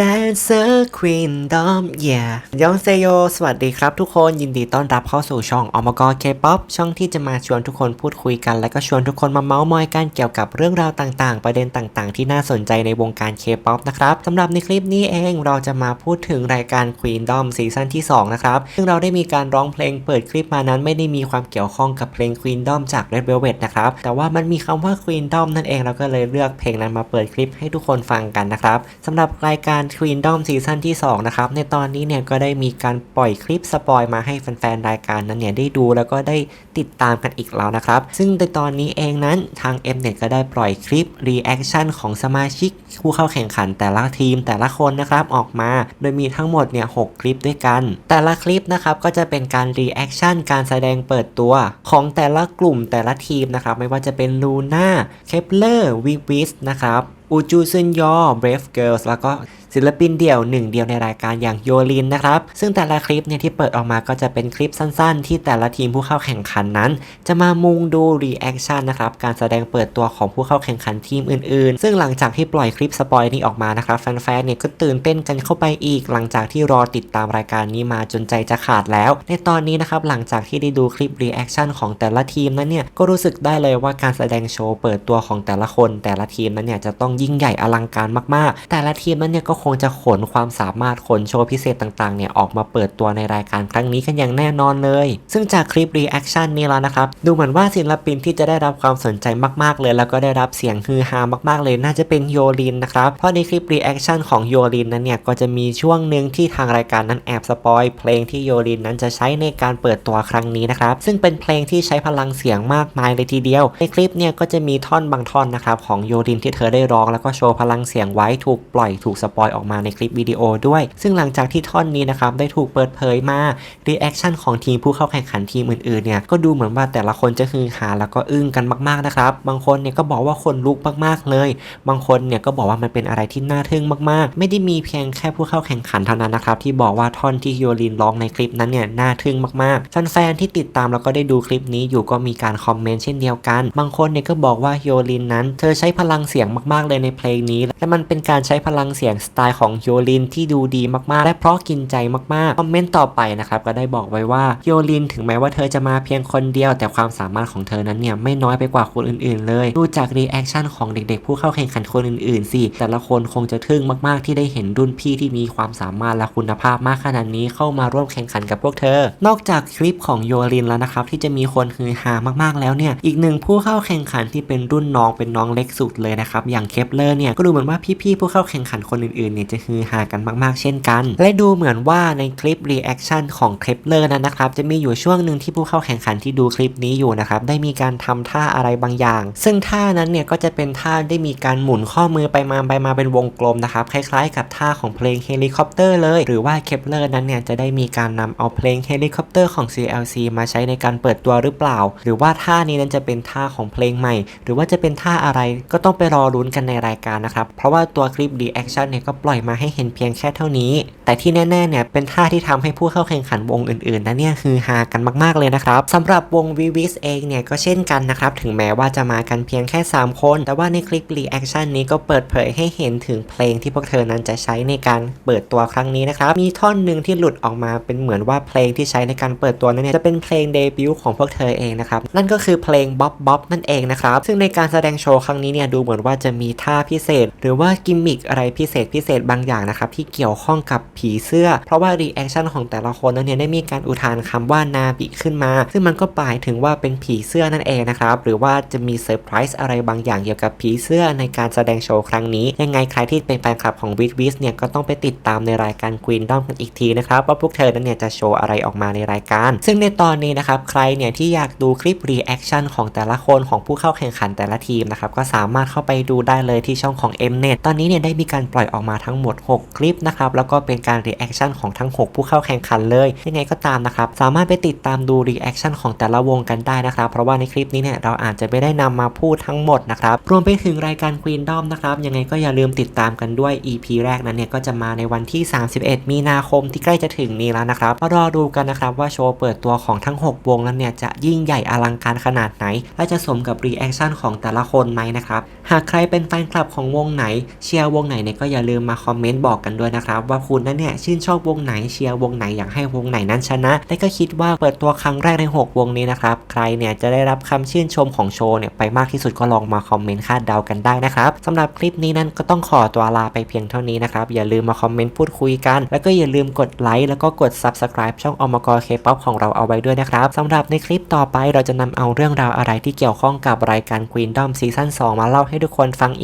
Dancer Queendom yeah ยองเซโย สวัสดีครับทุกคน ยินดีต้อนรับเข้าสู่ช่องอมกร K-POP ช่องที่จะมาชวนทุกคนพูดคุยกัน และก็ชวนทุกคนมาเมาส์มอยกันเกี่ยวกับเรื่องราวต่างๆ ประเด็นต่างๆ ที่น่าสนใจในวงการ K-POP นะครับสำหรับในคลิปนี้เองเราจะมาพูดถึงรายการ Queendom ซีซั่นที่ 2 นะครับ ซึ่งเราได้มีการร้องเพลงเปิดคลิปมานั้น ไม่ได้มีความเกี่ยวข้องกับเพลง Queendom จาก Red Velvet นะครับ แต่ว่ามันมีคำว่า Queendom นั่นเองเราก็เลยเลือกเพลงนั้นมาเปิดคลิปให้ทุกคนฟังกันนะครับสำหรับรายการ Queendom ซีซั่นที่ 2 นะครับ ในตอนนี้เนี่ยก็ได้มีการปล่อยคลิปสปอยมาให้แฟนๆ รายการนั้นเนี่ยได้ดูแล้วก็ได้ติดตามกันอีกแล้วนะครับ ซึ่งในตอนนี้เองนั้นทาง Mnet ก็ได้ปล่อยคลิปรีแอคชั่นของสมาชิกผู้เข้าแข่งขันแต่ละทีมแต่ละคนนะครับออกมา โดยมีทั้งหมดเนี่ย6คลิปด้วยกัน แต่ละคลิปนะครับก็จะเป็นการรีแอคชั่นการแสดงเปิดตัวของแต่ละกลุ่มแต่ละทีมนะครับไม่ว่าจะเป็นลูน่าเคปเลอร์วิวิสนะครับอูจูซึนยอ Brave Girls แล้วก็ศิลปินเดี่ยวหนึ่งเดียวในรายการอย่างโยลินนะครับ ซึ่งแต่ละคลิปเนี่ยที่เปิดออกมาก็จะเป็นคลิปสั้นๆ ที่แต่ละทีมผู้เข้าแข่งขันนั้น จะมามุงดูรีแอคชั่นนะครับ การแสดงเปิดตัวของผู้เข้าแข่งขันทีมอื่นๆ ซึ่งหลังจากที่ปล่อยคลิปสปอยนี้ออกมานะครับแฟนๆเนี่ยก็ตื่นเต้นกันเข้าไปอีก หลังจากที่รอติดตามรายการนี้มาจนใจจะขาดแล้ว ในตอนนี้นะครับหลังจากที่ได้ดูคลิปรีแอคชั่นของแต่ละทีมนั้นเนี่ยก็รู้สึกได้เลยว่าการแสดงโชว์เปิดตัวของแต่ละคนแต่ละทีมนั้นเนี่ยจะต้องยิ่งใหญ่อลังการมากๆ แต่ละทีมนั้นเนี่ยก็คงจะขนความสามารถขนโชว์พิเศษต่างๆเนี่ยออกมาเปิดตัวในรายการครั้งนี้กันอย่างแน่นอนเลย ซึ่งจากคลิปรีแอคชั่นนี้แล้วนะครับ ดูเหมือนว่าศิลปินที่จะได้รับความสนใจมากๆเลย แล้วก็ได้รับเสียงฮือฮามากๆ เลยน่าจะเป็นโยลินนะครับ เพราะในคลิปรีแอคชั่นของโยลินนั้นเนี่ยก็จะมีช่วงหนึ่งที่ทางรายการนั้นแอบสปอยเพลงที่โยลินนั้นจะใช้ในการเปิดตัวครั้งนี้นะครับ ซึ่งเป็นเพลงที่ใช้พลังเสียงมากมายเลยทีเดียว ในคลิปเนี่ยก็จะมีท่อนบางท่อนนะครับของโยลินที่เธอได้ร้องแล้วก็โชว์พลังเสียงไว้ถูกปล่อยถูกสปอยออกมาในคลิปวิดีโอด้วย ซึ่งหลังจากที่ท่อนนี้นะครับได้ถูกเปิดเผยมารีแอคชั่นของทีมผู้เข้าแข่งขันทีมอื่นๆเนี่ยก็ดูเหมือนว่าแต่ละคนจะฮือฮาแล้วก็อึ้งกันมากๆนะครับ บางคนเนี่ยก็บอกว่าคนลุกมากๆเลย บางคนเนี่ยก็บอกว่ามันเป็นอะไรที่น่าทึ่งมากๆ ไม่ได้มีเพียงแค่ผู้เข้าแข่งขันเท่านั้นนะครับที่บอกว่าท่อนที่โยลินร้องในคลิปนั้นเนี่ยน่าทึ่งมากๆแฟนๆที่ติดตามแล้วก็ได้ดูคลิปนี้อยู่ก็มีการคอมเมนต์เช่นเดียวกัน บางคนเนี่ยก็บอกว่าโยลินนั้น เธอใช้พลังเสียงมากๆเลยในเพลงนี้ และมันเป็นการใช้พลังเสียงสไตล์ของโยลินที่ดูดีมากๆ และเพราะกินใจมากๆ คอมเมนต์ต่อไปนะครับก็ได้บอกไว้ว่าโยลินถึงแม้ว่าเธอจะมาเพียงคนเดียว แต่ความสามารถของเธอนั้นเนี่ยไม่น้อยไปกว่าคนอื่นๆ เลย ดูจากรีแอคชั่นของเด็กๆ ผู้เข้าแข่งขันคนอื่นๆสิแต่ละคนคงจะทึ่งมากๆ ที่ได้เห็นรุ่นพี่ที่มีความสามารถและคุณภาพมากขนาดนี้เข้ามาร่วมแข่งขันกับพวกเธอ นอกจากคลิปของโยลินแล้วนะครับที่จะมีคนฮือฮามากๆแล้วเนี่ยอีกหนึ่งผู้เข้าแข่งขันที่เป็นรุ่นน้องเป็นน้องเล็กสุดเลยนะครับอย่างเคปเลอร์เนี่ยก็ดูเหมือนว่าพี่ๆผู้เข้าแข่งขันคนอื่นๆเนี่ยจะฮือฮากันมากๆ เช่นกัน และดูเหมือนว่าในคลิปรีแอคชั่นของเคปเลอร์นั้นนะครับจะมีอยู่ช่วงหนึ่งที่ผู้เข้าแข่งขันที่ดูคลิปนี้อยู่นะครับได้มีการทำท่าอะไรบางอย่าง ซึ่งท่านั้นเนี่ยก็จะเป็นท่าได้มีการหมุนข้อมือไปมาไปมาเป็นวงกลมนะครับคล้ายๆ กับท่าของเพลงเฮลิคอปเตอร์เลย หรือว่าเคปเลอร์นั้นเนี่ยจะได้มีการนำเอาเพลงเฮลิคอปเตอร์ของ CLC มาใช้ในการเปิดตัวหรือเปล่า หรือว่าท่านี้นั้นจะเป็นท่าของเพลงใหม่ หรือว่าจะเป็นท่าอะไรก็ต้องไปรอลุ้นกันในรายการนะครับ เพราะว่าตัวคลิปรีแอคชั่นเนี่ยก็ปล่อยมาให้เห็นเพียงแค่เท่านี้ แต่ที่แน่ๆเนี่ยเป็นท่าที่ทำให้ผู้เข้าแข่งขันวงอื่นๆนั้นเนี่ยคือฮากันมากๆเลยนะครับสำหรับวงวิวิสเองเนี่ยก็เช่นกันนะครับถึงแม้ว่าจะมากันเพียงแค่ 3 คน แต่ว่าในคลิปรีแอคชั่นนี้ก็เปิดเผยให้เห็นถึงเพลงที่พวกเธอนั้นจะใช้ในการเปิดตัวครั้งนี้นะครับมีท่อนหนึ่งที่หลุดออกมาเป็นเหมือนว่าเพลงที่ใช้ในการเปิดตัวนั้นเนี่ยจะเป็นเพลงเดบิวต์ของพวกเธอเองนะครับนั่นก็คือเพลงบ๊อบบ๊อบนั่นเองนะครับซึ่งในการแสดงโชว์ครั้งนี้เนี่ยดูเหมือนว่าจะมีท่าพิเศษ หรือว่ากิมมิคอะไรพิเศษพิเศษบางอย่างนะครับที่เกี่ยวข้องกับผีเสื้อ เพราะว่ารีแอคชั่นของแต่ละคนนั้นเนี่ยได้มีการอุทานคำว่านาบิขึ้นมา ซึ่งมันก็หมายถึงว่าเป็นผีเสื้อนั่นเองนะครับหรือว่าจะมีเซอร์ไพรส์อะไรบางอย่างเกี่ยวกับผีเสื้อในการแสดงโชว์ครั้งนี้ ยังไงใครที่เป็นแฟนคลับของวิทวิสเนี่ยก็ต้องไปติดตามในรายการควีนด้อมกันอีกทีนะครับว่าพวกเธอนั้นเนี่ยจะโชว์อะไรออกมาในรายการ ซึ่งในตอนนี้นะครับใครเนี่ยที่อยากดูคลิปรีแอคชั่นของแต่ละคนของผู้เข้าแข่งขันแต่ละทีมนะครับก็สามารถเข้าไปดูได้เลยที่ช่องของ Mnet ตอนนี้เนี่ยได้มีการปล่อยออกมาทั้งหมด 6 คลิปนะครับ แล้วก็เป็นการรีแอคชั่นของทั้ง 6 ผู้เข้าแข่งขันเลย ยังไงก็ตามนะครับ สามารถไปติดตามดูรีแอคชั่นของแต่ละวงกันได้นะครับ เพราะว่าในคลิปนี้เนี่ยเราอาจจะไม่ได้นำมาพูดทั้งหมดนะครับ รวมไปถึงรายการ Queen Dom นะครับ ยังไงก็อย่าลืมติดตามกันด้วย EP แรกนั้นเนี่ยก็จะมาในวันที่ 31 มีนาคมที่ใกล้จะถึงนี้แล้วนะครับมารอดูกันนะครับว่าโชว์เปิดตัวของทั้ง 6 วงนั้นเนี่ยจะยิ่งใหญ่อลังการขนาดไหน และจะสมกับรีแอคชั่นของแต่ละคนไหมนะครับ หากใครเป็นแฟนนคลับของวงไหนเชียร์วงไหนเนี่ยก็อย่าลืมมาคอมเมนต์บอกกันด้วยนะครับว่าคุณนั้นเนี่ยชื่นชอบวงไหนเชียร์วงไหนอยากให้วงไหนนั้นชนะ และก็คิดว่าเปิดตัวครั้งแรกใน 6 วงนี้นะครับใครเนี่ยจะได้รับคำชื่นชมของโชว์เนี่ยไปมากที่สุดก็ลองมาคอมเมนต์คาดเดากันได้นะครับสำหรับคลิปนี้นั้นก็ต้องขอตัวลาไปเพียงเท่านี้นะครับอย่าลืมมาคอมเมนต์พูดคุยกัน แล้วก็อย่าลืมกดไลค์แล้วก็กด subscribe ช่องอมกเคป๊อปของเราเอาไว้ด้วยนะครับสำหรับในคลิปต่อไปเราจะนำเอาเรื่องราวอะไรที่เกี่ยวข้องกับรายการ Queendom ซีซั่น2มาเล่าให้ทุกคนฟังอีก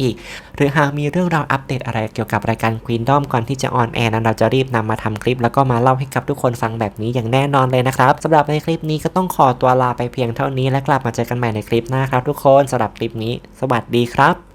หรือหากมีเรื่องราวอัปเดตอะไรเกี่ยวกับรายการ Queendom ก่อนที่จะออนแอร์นั้นเราจะรีบนำมาทำคลิป แล้วก็มาเล่าให้กับทุกคนฟังแบบนี้อย่างแน่นอนเลยนะครับสำหรับในคลิปนี้ก็ต้องขอตัวลาไปเพียงเท่านี้และกลับมาเจอกันใหม่ในคลิปหน้าครับ ทุกคนสำหรับคลิปนี้ สวัสดีครับ